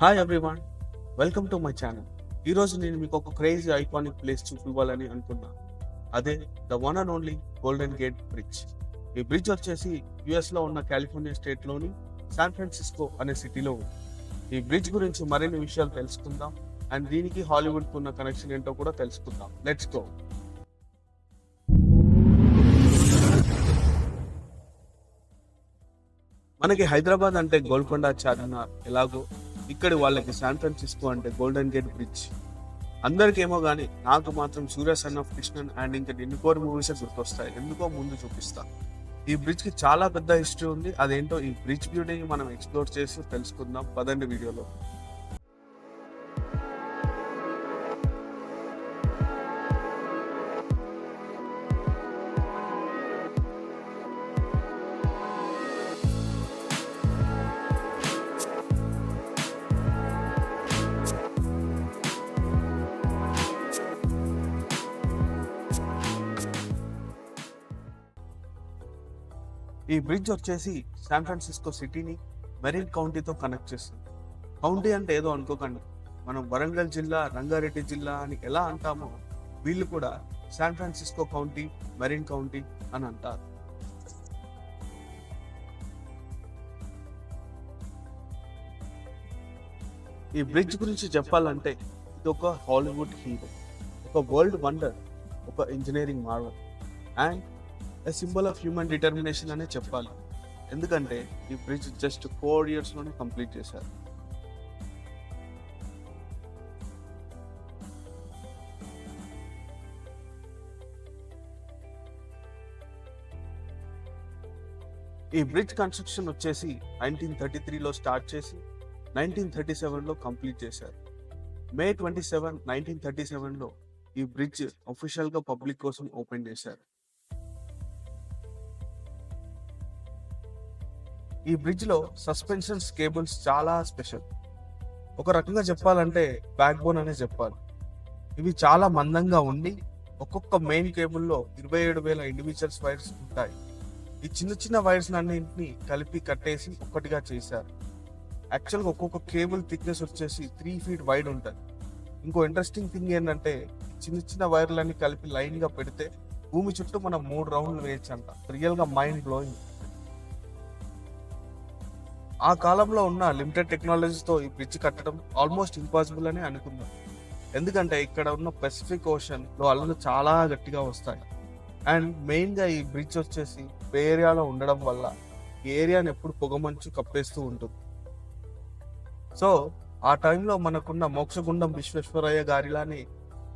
Hi everyone welcome to my channel ఈరోజు నేను మీకు ఒక క్రేజీ ఐకానిక్ ప్లేస్ చూపివ్వాలని అనుకున్నా. అదే the one and only golden gate bridge ఈ బ్రిడ్జ్ వచ్చేసి యుఎస్లో ఉన్న కాలిఫోర్నియా స్టేట్లోని శాన్ ఫ్రాన్సిస్కో అనే సిటీలో ఉంది. ఈ బ్రిడ్జ్ గురించి మరిన్ని విషయాలు తెలుసుకుందాం. అండ్ దీనికి హాలీవుడ్కి ఉన్న కనెక్షన్ ఏంటో కూడా తెలుసుకుందాం. లెట్స్ గో మనకి హైదరాబాద్ అంటే గోల్కొండ చార్మినార్ ఎలాగో ఇక్కడ వాళ్ళకి శాన్ ఫ్రాన్సిస్కో అంటే గోల్డెన్ గేట్ బ్రిడ్జ్. అందరికేమో కానీ నాకు మాత్రం Surya son of Krishnan and ఇంకా ఎన్ని కోరి మూవీస్ గుర్తొస్తాయి. ఎందుకో ముందు చూపిస్తా. ఈ బ్రిడ్జ్కి చాలా పెద్ద హిస్టరీ ఉంది. అదేంటో ఈ బ్రిడ్జ్ బ్యూటీని మనం ఎక్స్ప్లోర్ చేసి తెలుసుకుందాం. పదండి వీడియోలో. ఈ బ్రిడ్జ్ వచ్చేసి శాన్ ఫ్రాన్సిస్కో సిటీని మెరిన్ కౌంటీతో కనెక్ట్ చేస్తుంది. కౌంటీ అంటే ఏదో అనుకోకండి. మనం వరంగల్ జిల్లా రంగారెడ్డి జిల్లా అని ఎలా అంటామో వీళ్ళు కూడా San Francisco county Marin county అని అంటారు. ఈ బ్రిడ్జ్ గురించి చెప్పాలంటే ఇది ఒక హాలీవుడ్ హీరో ఒక వరల్డ్ వండర్ ఒక engineering marvel and symbol of human determination అనే చెప్పాలి. ఎందుకంటే ఈ బ్రిడ్జ్ జస్ట్ ఫోర్ ఇయర్స్లోనే కంప్లీట్ చేశారు. ఈ బ్రిడ్జ్ కన్స్ట్రక్షన్ వచ్చేసి నైన్టీన్ థర్టీ త్రీలో స్టార్ట్ చేసి నైన్టీన్ థర్టీ సెవెన్లో కంప్లీట్ చేశారు. May twenty seven nineteen thirty సెవెన్లో ఈ బ్రిడ్జ్ అఫీషియల్గా పబ్లిక్ కోసం ఓపెన్ చేశారు. ఈ బ్రిడ్జ్లో సస్పెన్షన్స్ కేబుల్స్ చాలా స్పెషల్. ఒక రకంగా చెప్పాలంటే బ్యాక్ బోన్ అనే చెప్పాలి. ఇవి చాలా మందంగా ఉండి ఒక్కొక్క మెయిన్ కేబుల్లో ఇరవై ఏడు వేల ఇండివిజువల్స్ వైర్స్ ఉంటాయి. ఈ చిన్న చిన్న వైర్స్ అన్నింటినీ కలిపి కట్టేసి ఒక్కటిగా చేశారు. యాక్చువల్గా ఒక్కొక్క కేబుల్ థిక్నెస్ వచ్చేసి త్రీ ఫీట్ వైడ్ ఉంటుంది. ఇంకో ఇంట్రెస్టింగ్ థింగ్ ఏంటంటే చిన్న చిన్న వైర్లన్నీ కలిపి లైన్గా పెడితే భూమి చుట్టూ మనం మూడు రౌండ్లు వేయచ్చు అంట రియల్గా మైండ్ బ్లోయింగ్ ఆ కాలంలో ఉన్న లిమిటెడ్ టెక్నాలజీతో ఈ బ్రిడ్జ్ కట్టడం ఆల్మోస్ట్ ఇంపాసిబుల్ అని అనుకుందాం. ఎందుకంటే ఇక్కడ ఉన్న పెసిఫిక్ ఓషన్లో అలలు చాలా గట్టిగా వస్తాయి. అండ్ మెయిన్గా ఈ బ్రిడ్జ్ వచ్చేసి బే ఏరియాలో ఉండడం వల్ల ఈ ఏరియాని ఎప్పుడు పొగమంచు కప్పేస్తూ ఉంటుంది. సో ఆ టైంలో మనకున్న మోక్షగుండం విశ్వేశ్వరయ్య గారిలాని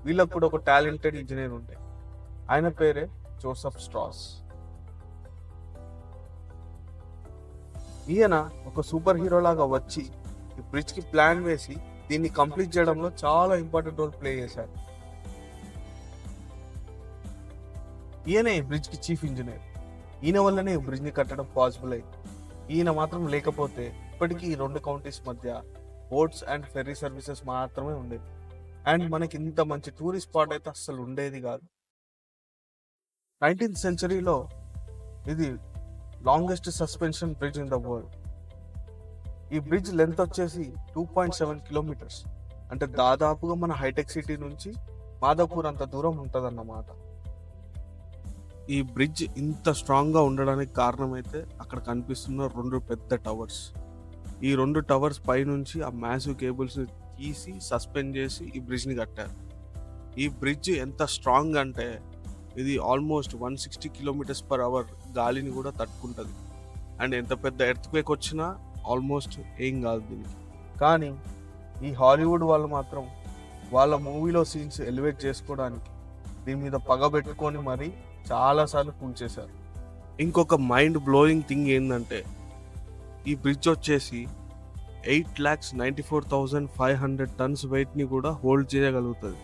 వీళ్ళకు కూడా ఒక టాలెంటెడ్ ఇంజనీర్ ఉండే. ఆయన పేరే జోసఫ్ స్ట్రాస్ ఈయన ఒక సూపర్ హీరో లాగా వచ్చి ఈ బ్రిడ్జ్కి ప్లాన్ వేసి దీన్ని కంప్లీట్ చేయడంలో చాలా ఇంపార్టెంట్ రోల్ ప్లే చేశారు. ఈయనే ఈ బ్రిడ్జ్కి చీఫ్ ఇంజనీర్. ఈయన వల్లనే ఈ బ్రిడ్జ్ని కట్టడం పాసిబుల్ అయింది. ఈయన మాత్రం లేకపోతే ఇప్పటికీ ఈ రెండు కౌంటీస్ మధ్య బోట్స్ అండ్ ఫెర్రీ సర్వీసెస్ మాత్రమే ఉండేది అండ్ మనకి ఇంత మంచి టూరిస్ట్ స్పాట్ అయితే అస్సలు ఉండేది కాదు. నైన్టీన్త్ సెంచరీలో ఇది longest suspension bridge in the world. ఈ బ్రిడ్జ్ లెంత్ వచ్చేసి టూ పాయింట్ సెవెన్ కిలోమీటర్స్. అంటే దాదాపుగా మన హైటెక్ సిటీ నుంచి మాధవపూర్ అంత దూరం ఉంటుంది అన్నమాట ఈ బ్రిడ్జ్ ఇంత స్ట్రాంగ్గా ఉండడానికి కారణం అయితే అక్కడ కనిపిస్తున్న రెండు పెద్ద టవర్స్. ఈ రెండు టవర్స్ పైనుంచి ఆ మ్యాసివ్ కేబుల్స్ని తీసి సస్పెండ్ చేసి ఈ బ్రిడ్జ్ని కట్టారు. ఈ బ్రిడ్జ్ ఎంత స్ట్రాంగ్ అంటే ఇది almost one sixty kilometres per hour గాలిని కూడా తట్టుకుంటుంది. అండ్ ఎంత పెద్ద ఎర్త్ క్వేక్ వచ్చినా ఆల్మోస్ట్ ఏం కాదు దీనికి. కానీ ఈ హాలీవుడ్ వాళ్ళు మాత్రం వాళ్ళ మూవీలో సీన్స్ ఎలివేట్ చేసుకోవడానికి దీని మీద పగ పెట్టుకొని మరి చాలాసార్లు కూల్చేశారు ఇంకొక మైండ్ బ్లోయింగ్ థింగ్ ఏంటంటే ఈ బ్రిడ్జ్ వచ్చేసి eight lakhs ninety four thousand five hundred tons వెయిట్ని కూడా హోల్డ్ చేయగలుగుతుంది.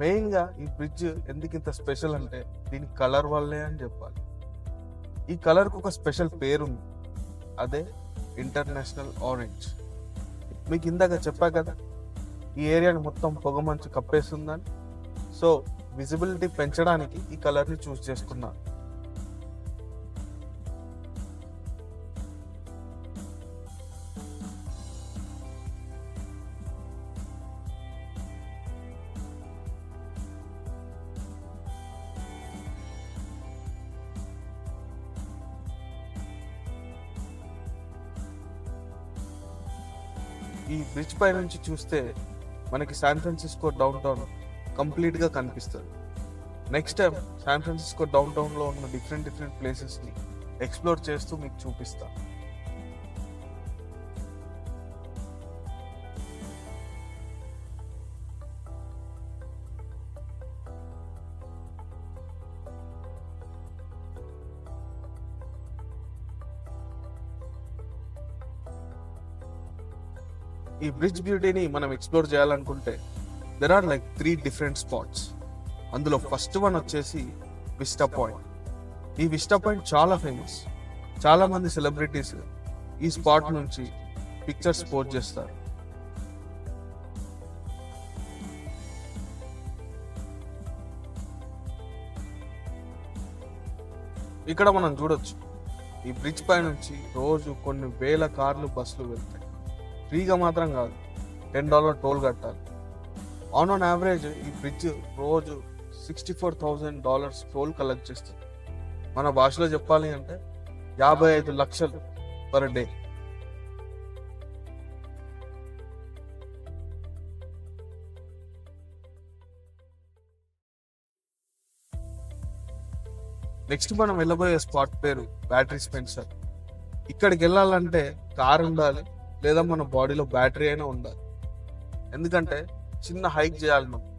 మెయిన్గా ఈ బ్రిడ్జ్ ఎందుకు ఇంత స్పెషల్ అంటే దీని కలర్ వల్లే అని చెప్పాలి. ఈ కలర్కి ఒక స్పెషల్ పేరు ఉంది అదే ఇంటర్నేషనల్ ఆరెంజ్. మీకు ఇందాక చెప్పా కదా ఈ ఏరియాని మొత్తం పొగమంచు కప్పేస్తుందని. సో విజిబిలిటీ పెంచడానికి ఈ కలర్ని చూస్ చేస్తున్నాను ఈ బ్రిడ్జ్ పై నుంచి చూస్తే మనకి శాన్ ఫ్రాన్సిస్కో డౌన్ టౌన్ కంప్లీట్గా కనిపిస్తుంది. Next time San Francisco down టౌన్లో ఉన్న డిఫరెంట్ డిఫరెంట్ ప్లేసెస్ని ఎక్స్ప్లోర్ చేస్తూ మీకు చూపిస్తాను ఈ బ్రిడ్జ్ బ్యూటీని మనం ఎక్స్ప్లోర్ చేయాలనుకుంటే there are like three different spots అందులో ఫస్ట్ వన్ వచ్చేసి విస్టా పాయింట్ ఈ విస్టా పాయింట్ చాలా ఫేమస్ చాలా మంది సెలబ్రిటీస్ ఈ స్పాట్ నుంచి పిక్చర్స్ పోస్ట్ చేస్తారు. ఇక్కడ మనం చూడొచ్చు. ఈ బ్రిడ్జ్ పై నుంచి రోజు కొన్ని వేల కార్లు బస్సులు వెళ్తాయి. ఫ్రీగా మాత్రం కాదు. టెన్ డాలర్ టోల్ కట్టాలి. ఆన్ ఆన్ యావరేజ్ ఈ ఫ్రిడ్జ్ రోజు sixty four thousand dollars toll collect చేస్తుంది. మన భాషలో చెప్పాలి అంటే యాభై ఐదు లక్షలు పర్ డే. నెక్స్ట్ మనం వెళ్ళబోయే స్పాట్ పేరు బ్యాటరీ స్పెన్సర్. ఇక్కడికి వెళ్ళాలంటే కారు ఉండాలి లేదా మన బాడీలో బ్యాటరీ అయినా ఉండాలి. ఎందుకంటే చిన్న హైక్ చేయాలి మనం.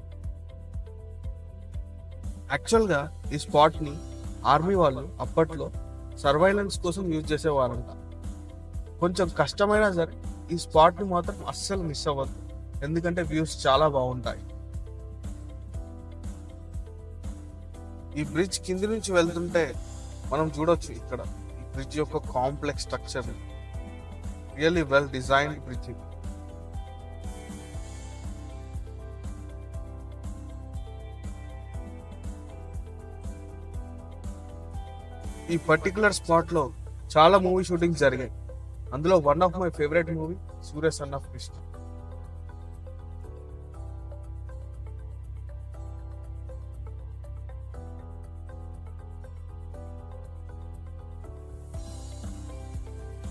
యాక్చువల్గా ఈ స్పాట్ని ఆర్మీ వాళ్ళు అప్పట్లో సర్వైలెన్స్ కోసం యూజ్ చేసేవారంట. కొంచెం కష్టమైనా సరే ఈ స్పాట్ని మాత్రం అస్సలు మిస్ అవ్వద్దు. ఎందుకంటే వ్యూస్ చాలా బాగుంటాయి. ఈ బ్రిడ్జ్ కింది నుంచి వెళ్తుంటే మనం చూడొచ్చు ఇక్కడ ఈ బ్రిడ్జ్ యొక్క complex structure. Really well designed bridging. ఈ పర్టికులర్ స్పాట్లో చాలా మూవీ షూటింగ్స్ జరిగాయి అందులో one of my favourite movie Surya son of Krishna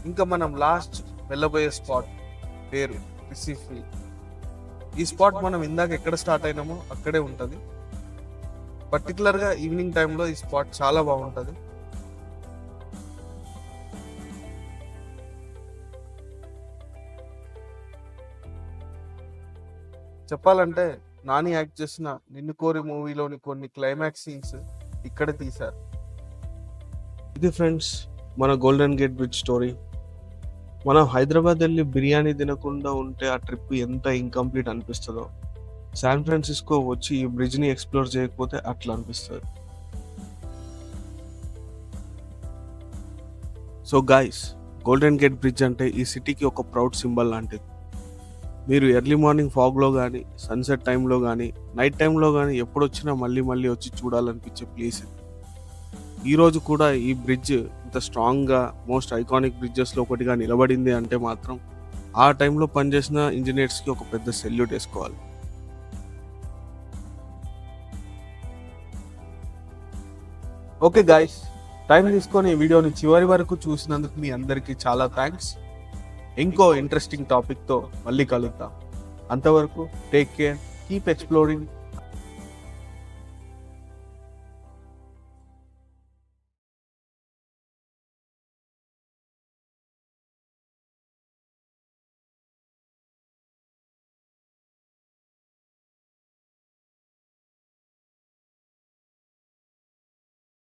ఇంకా మనం లాస్ట్ వెళ్ళబోయే స్పాట్ పేరు రిసీఫ్రీ ఈ స్పాట్ మనం ఇందాక ఎక్కడ స్టార్ట్ అయినామో అక్కడే ఉంటుంది. పర్టికులర్గా ఈవినింగ్ టైంలో ఈ స్పాట్ చాలా బాగుంటుంది. చెప్పాలంటే నాని యాక్ట్ చేసిన నిన్ను కోరి మూవీలోని కొన్ని క్లైమాక్స్ సీన్స్ ఇక్కడ తీశారు. ఇది ఫ్రెండ్స్ మన గోల్డెన్ గేట్ బ్రిడ్జ్ స్టోరీ మనం హైదరాబాద్ వెళ్ళి బిర్యానీ తినకుండా ఉంటే ఆ ట్రిప్ ఎంత ఇన్కంప్లీట్ అనిపిస్తుందో. శాన్ ఫ్రాన్సిస్కో వచ్చి ఈ బ్రిడ్జ్ని ఎక్స్ప్లోర్ చేయకపోతే అట్లా అనిపిస్తుంది. So guys golden gate bridge అంటే ఈ సిటీకి ఒక ప్రౌడ్ సింబల్ లాంటిది. మీరు ఎర్లీ మార్నింగ్ ఫాగ్లో కానీ సన్సెట్ టైంలో కానీ నైట్ టైంలో కానీ ఎప్పుడు వచ్చినా మళ్ళీ మళ్ళీ వచ్చి చూడాలనిపించే ప్లేస్ ఇది. ఈరోజు కూడా ఈ బ్రిడ్జ్ ఇంత స్ట్రాంగ్గా మోస్ట్ ఐకానిక్ బ్రిడ్జెస్లో ఒకటిగా నిలబడింది అంటే మాత్రం ఆ టైంలో పనిచేసిన ఇంజనీర్స్కి ఒక పెద్ద సెల్యూట్ వేసుకోవాలి. ఓకే గాయస్ టైం తీసుకొని ఈ వీడియోని చివరి వరకు చూసినందుకు మీ అందరికీ చాలా థ్యాంక్స్. ఇంకో ఇంట్రెస్టింగ్ టాపిక్తో మళ్ళీ కలుద్దాం. అంతవరకు టేక్ కేర్ కీప్ ఎక్స్ప్లోరింగ్.